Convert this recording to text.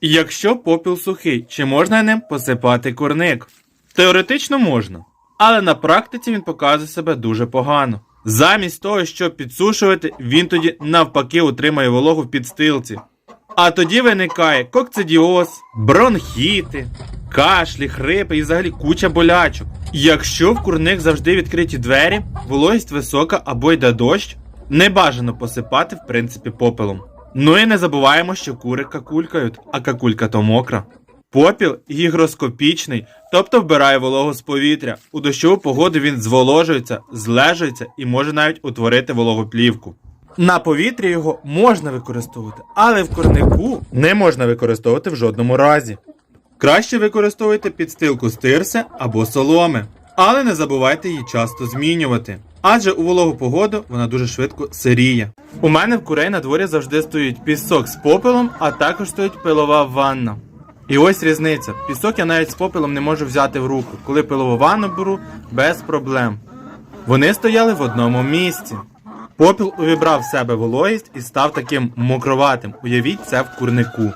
Якщо попіл сухий, чи можна ним посипати курник? Теоретично можна, але на практиці він показує себе дуже погано. Замість того, щоб підсушувати, він тоді навпаки утримує вологу в підстилці. А тоді виникає кокцидіоз, бронхіти, кашлі, хрипи і взагалі куча болячок. Якщо в курник завжди відкриті двері, вологість висока або йде дощ, не бажано посипати в принципі попелом. Ну і не забуваємо, що кури какулькають, а какулька то мокра. Попіл гігроскопічний, тобто вбирає вологу з повітря. У дощову погоду він зволожується, злежується і може навіть утворити вологу плівку. На повітрі його можна використовувати, але в корнику не можна використовувати в жодному разі. Краще використовуйте підстилку з або соломи, але не забувайте її часто змінювати. Адже у вологу погоду вона дуже швидко сиріє. У мене в курей на дворі завжди стоїть пісок з попелом, а також стоїть пилова ванна. І ось різниця. Пісок я навіть з попелом не можу взяти в руку, коли пилову ванну беру без проблем. Вони стояли в одному місці. Попіл увібрав в себе вологість і став таким мокроватим. Уявіть це в курнику.